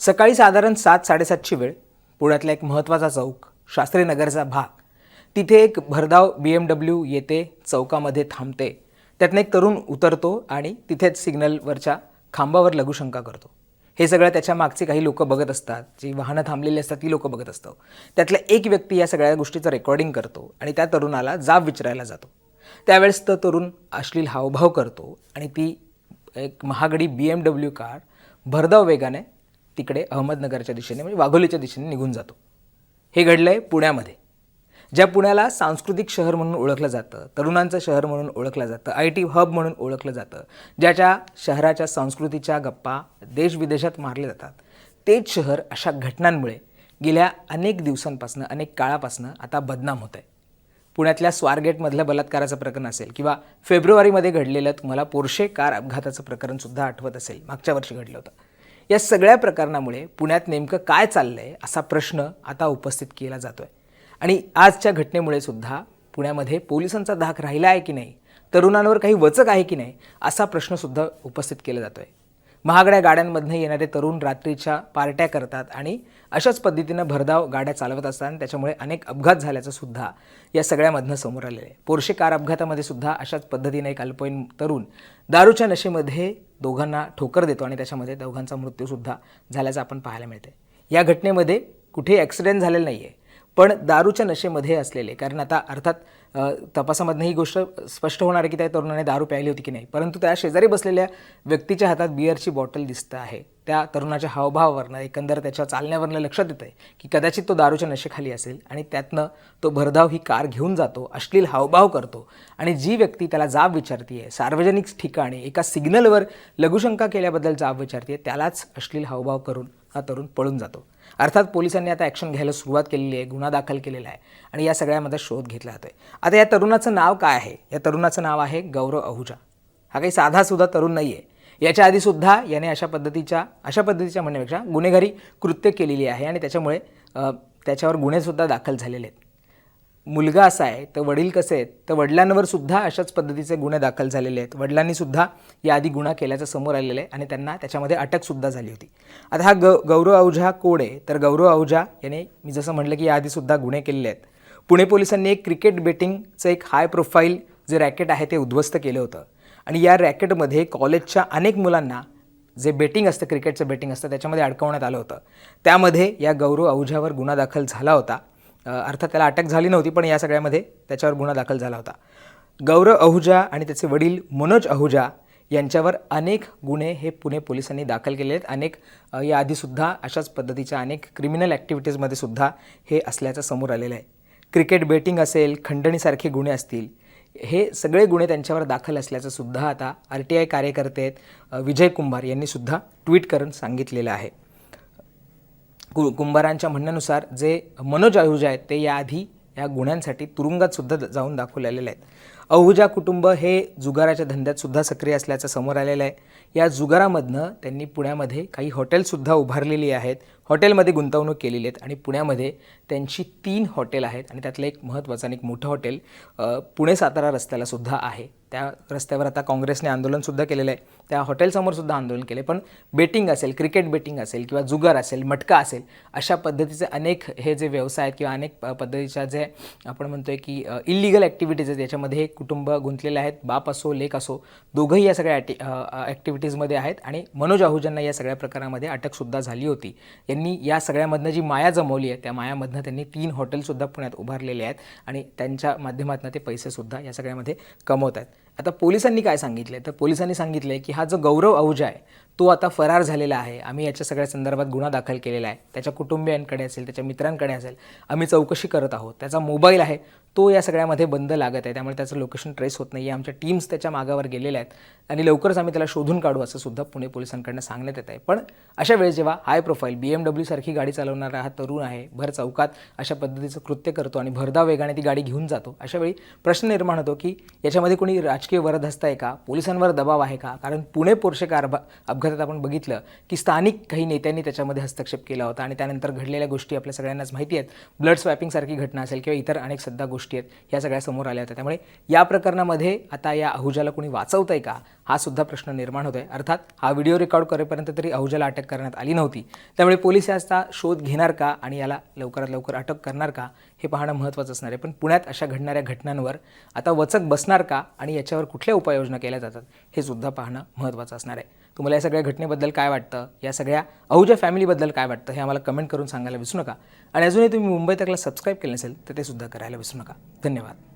सकाळी साधारण सात साडेसातची वेळ पुण्यातला एक महत्त्वाचा चौक शास्त्री नगरचा भाग. तिथे एक भरधाव बी एम डब्ल्यू येते चौकामध्ये थांबते. त्यातनं एक तरुण उतरतो आणि तिथेच सिग्नलवरच्या खांबावर लघुशंका करतो. हे सगळं त्याच्या मागचे काही लोक बघत असतात. जी वाहनं थांबलेली असतात ती लोक बघत असतो त्यातला एक व्यक्ती या सगळ्या गोष्टीचं रेकॉर्डिंग करतो आणि त्या तरुणाला जाब विचारायला जातो. त्यावेळेस तो तरुण अश्लील हावभाव करतो आणि ती एक महागडी बी एम डब्ल्यू कार भरधाव वेगाने तिकडे अहमदनगरच्या दिशेने म्हणजे वाघोलीच्या दिशेने निघून जातो. हे घडलं आहे पुण्यामध्ये. ज्या पुण्याला सांस्कृतिक शहर म्हणून ओळखलं जातं तरुणांचं शहर म्हणून ओळखलं जातं आय टी हब म्हणून ओळखलं जातं ज्याच्या शहराच्या संस्कृतीच्या गप्पा देशविदेशात मारले जातात तेच शहर अशा घटनांमुळे गेल्या अनेक दिवसांपासून अनेक काळापासून आता बदनाम होत आहे पुण्यातल्या स्वारगेटमधल्या बलात्काराचं प्रकरण असेल किंवा फेब्रुवारीमध्ये घडलेलं तुम्हाला पोर्शे कार अपघाताचं प्रकरणसुद्धा आठवत असेल मागच्या वर्षी घडलं होतं. या सगळ्या प्रकरणामुळे पुण्यात नेमकं काय चाललं आहे असा प्रश्न आता उपस्थित केला जातो आहे आणि आजच्या घटनेमुळे सुद्धा पुण्यामध्ये पोलिसांचा धाक राहिला आहे की नाही? तरुणांवर काही वचक आहे की नाही? असा प्रश्नसुद्धा उपस्थित केला जातो आहे महागड्या गाड्यांमधनं येणारे तरुण रात्रीच्या पार्ट्या करतात आणि अशाच पद्धतीनं भरधाव गाड्या चालवत असतात आणि त्याच्यामुळे अनेक अपघात झाल्याचं सुद्धा या सगळ्यामधनं समोर आलेलं आहे. पोर्शे कार अपघातामध्ये सुद्धा अशाच पद्धतीने एक अल्पवयीन तरुण दारूच्या नशेमध्ये दोघांना ठोकर देतो आणि त्याच्यामध्ये दोघांचा मृत्यूसुद्धा झाल्याचं आपण पाहायला मिळते या घटनेमध्ये कुठेही ॲक्सिडेंट झालेला नाही आहे पण दारूच्या नशेमध्ये असलेले कारण आता अर्थात तपासामधनं ही गोष्ट स्पष्ट होणार आहे की त्या तरुणाने दारू प्यायली होती की नाही. परंतु त्या शेजारी बसलेल्या व्यक्तीच्या हातात बिअरची बॉटल दिसतं आहे. त्या तरुणाच्या हावभावावरनं एकंदर त्याच्या चालण्यावरनं लक्षात येतं आहे की कदाचित तो दारूच्या नशेखाली असेल आणि त्यातनं तो भरधाव ही कार घेऊन जातो अश्लील हावभाव करतो आणि जी व्यक्ती त्याला जाब विचारते सार्वजनिक ठिकाणी एका सिग्नलवर लघुशंका केल्याबद्दल जाब विचारते त्यालाच अश्लील हावभाव करून हा तरुण पळून जातो. अर्थात पोलिसांनी आता ॲक्शन घ्यायला सुरुवात केलेली आहे गुन्हा दाखल केलेला आहे आणि या सगळ्यामध्ये शोध घेतला जातो आहे आता या तरुणाचं नाव काय आहे? या तरुणाचं नाव आहे गौरव अहुजा. हा काही साधासुद्धा तरुण नाही आहे याच्या आधीसुद्धा याने अशा पद्धतीच्या अशा पद्धतीच्या म्हणण्यापेक्षा गुन्हेगारी कृत्य केलेली आहे आणि त्याच्यामुळे त्याच्यावर गुन्हेसुद्धा दाखल झालेले आहेत. मुलगा असा आहे तर वडील कसे आहेत तर वडिलांवर सुद्धा अशाच पद्धतीचे गुन्हे दाखल झालेले आहेत. वडिलांनी सुद्धा याआधी गुन्हा केल्याचं समोर आलेलं आहे आणि त्यांना त्याच्यामध्ये अटकसुद्धा झाली होती. आता हा ग गौरव आहुजा कोड आहे? तर गौरव आहुजा याने मी जसं म्हटलं की याआधीसुद्धा गुन्हे केलेले आहेत. पुणे पोलिसांनी एक क्रिकेट बेटिंगचं एक हाय प्रोफाईल जे रॅकेट आहे ते उद्ध्वस्त केलं होतं. आणि या रॅकेटमध्ये कॉलेजच्या अनेक मुलांना जे बेटिंग असतं क्रिकेटचं बेटिंग असतं त्याच्यामध्ये अडकवण्यात आलं होतं. त्यामध्ये या गौरव आहुजावर गुन्हा दाखल झाला होता. अर्थात त्याला अटक झाली नव्हती पण या सगळ्यामध्ये त्याच्यावर गुन्हा दाखल झाला होता. गौरव अहुजा आणि त्याचे वडील मनोज अहुजा यांच्यावर अनेक गुन्हे हे पुणे पोलिसांनी दाखल केले आहेत. अनेक याआधीसुद्धा अशाच पद्धतीच्या अनेक क्रिमिनल ॲक्टिव्हिटीजमध्ये सुद्धा हे असल्याचं समोर आलेलं आहे. क्रिकेट बेटिंग असेल खंडणीसारखे गुन्हे असतील हे सगळे गुन्हे त्यांच्यावर दाखल असल्याचं सुद्धा आता आर टी आय कार्यकर्ते आहेत विजय कुंभार यांनीसुद्धा ट्विट करून सांगितलेलं आहे. कु कुंभारांच्या म्हणण्यानुसार जे मनोज आहुजा आहेत ते याआधी या गुन्ह्यांसाठी तुरुंगात सुद्धा जाऊन दाखवलेले आहेत. अहुजा कुटुंब हे जुगाराच्या धंद्यात सुद्धा सक्रिय असल्याचं समोर आलेलं आहे. या जुगारामधनं त्यांनी पुण्यामध्ये काही हॉटेलसुद्धा उभारलेली आहेत. हॉटेलमध्ये गुंतवणूक केलेली आहेत आणि पुण्यामध्ये त्यांची तीन हॉटेल आहेत आणि त्यातलं एक महत्त्वाचं आणि एक मोठं हॉटेल पुणे सातारा रस्त्याला सुद्धा आहे. त्या रस्त्यावर आता काँग्रेसने आंदोलनसुद्धा केलेलं आहे. त्या हॉटेलसमोरसुद्धा आंदोलन केले पण बेटिंग असेल क्रिकेट बेटिंग असेल किंवा जुगार असेल मटका असेल अशा पद्धतीचे अनेक हे जे व्यवसाय आहेत किंवा अनेक प- पद्धतीच्या जे आपण म्हणतोय की इलिगल ॲक्टिव्हिटीज आहेत याच्यामध्ये हे कुटुंब गुंतलेले आहेत. बाप असो लेक असो दोघंही या सगळ्या ॲटी ॲक्टिव्हिटीजमध्ये आहेत आणि मनोज आहुजांना या सगळ्या प्रकारामध्ये अटकसुद्धा झाली होती. यांनी या सगळ्यामधनं जी माया जमवली आहे त्या मायामधनं त्यांनी तीन हॉटेलसुद्धा पुण्यात उभारलेले आहेत आणि त्यांच्या माध्यमातून ते पैसेसुद्धा या सगळ्यामध्ये कमवत आहेत. आता पोलिसांनी काय सांगितलं तर पोलिसांनी सांगितलं की हा जो गौरव अहुजा आहे तो आता फरार झालेला आहे. आम्ही याच्या सगळ्या संदर्भात गुन्हा दाखल केलेला आहे. त्याच्या कुटुंबियांकडे असेल त्याच्या मित्रांकडे असेल आम्ही चौकशी करत आहोत. त्याचा मोबाईल आहे तो या सगळ्यामध्ये बंद लागत आहे. त्यामुळे त्याचं लोकेशन ट्रेस होत नाही आहे आमच्या टीम्स त्याच्या मागावर गेलेल्या आहेत आणि लवकरच आम्ही त्याला शोधून काढू असं सुद्धा पुणे पोलिसांकडनं सांगण्यात येत आहे. पण अशा वेळेस जेव्हा high profile B M W सारखी गाडी चालवणारा हा तरुण आहे भर चौकात अशा पद्धतीचं कृत्य करतो आणि भरधाव वेगाने ती गाडी घेऊन जातो अशावेळी प्रश्न निर्माण होतो की याच्यामध्ये कोणी राजकीय वरदहस्त आहे का? पोलिसांवर दबाव आहे का? कारण पुणे पोर्शे कार अपघातात आपण बघितलं की स्थानिक काही नेत्यांनी त्याच्यामध्ये हस्तक्षेप केला होता आणि त्यानंतर घडलेल्या गोष्टी आपल्या सगळ्यांनाच माहिती आहेत. ब्लड स्वॅपिंगसारखी घटना असेल किंवा इतर अनेक सध्या गोष्टी आहेत ह्या सगळ्या समोर आल्या होत्या. त्यामुळे या प्रकरणामध्ये आता या अहुजाला कोणी वाचवत आहे का? हा सुद्धा प्रश्न निर्माण होतोय. अर्थात हा व्हिडिओ रेकॉर्ड करेपर्यंत तरी अहुजाला अटक करण्यात आली नव्हती. त्यामुळे पोलीस याचा शोध घेणार का आणि याला लवकरात लवकर अटक करणार का हे पाहणं महत्त्वाचं असणार आहे. पण पुण्यात अशा घडणाऱ्या घटनांवर आता वचक बसणार का आणि याच्यावर कुठल्या उपाययोजना केल्या जातात हे सुद्धा पाहणं महत्त्वाचं असणार आहे. तुम्हाला या सगळ्या घटनेबद्दल काय वाटतं? या सगळ्या अहुजा फॅमिलीबद्दल काय वाटतं हे आम्हाला कमेंट करून सांगायला विसरू नका. आणि अजूनही तुम्ही मुंबई तकला सबस्क्राईब केलं नसेल तर ते सुद्धा करायला विसरू नका. धन्यवाद.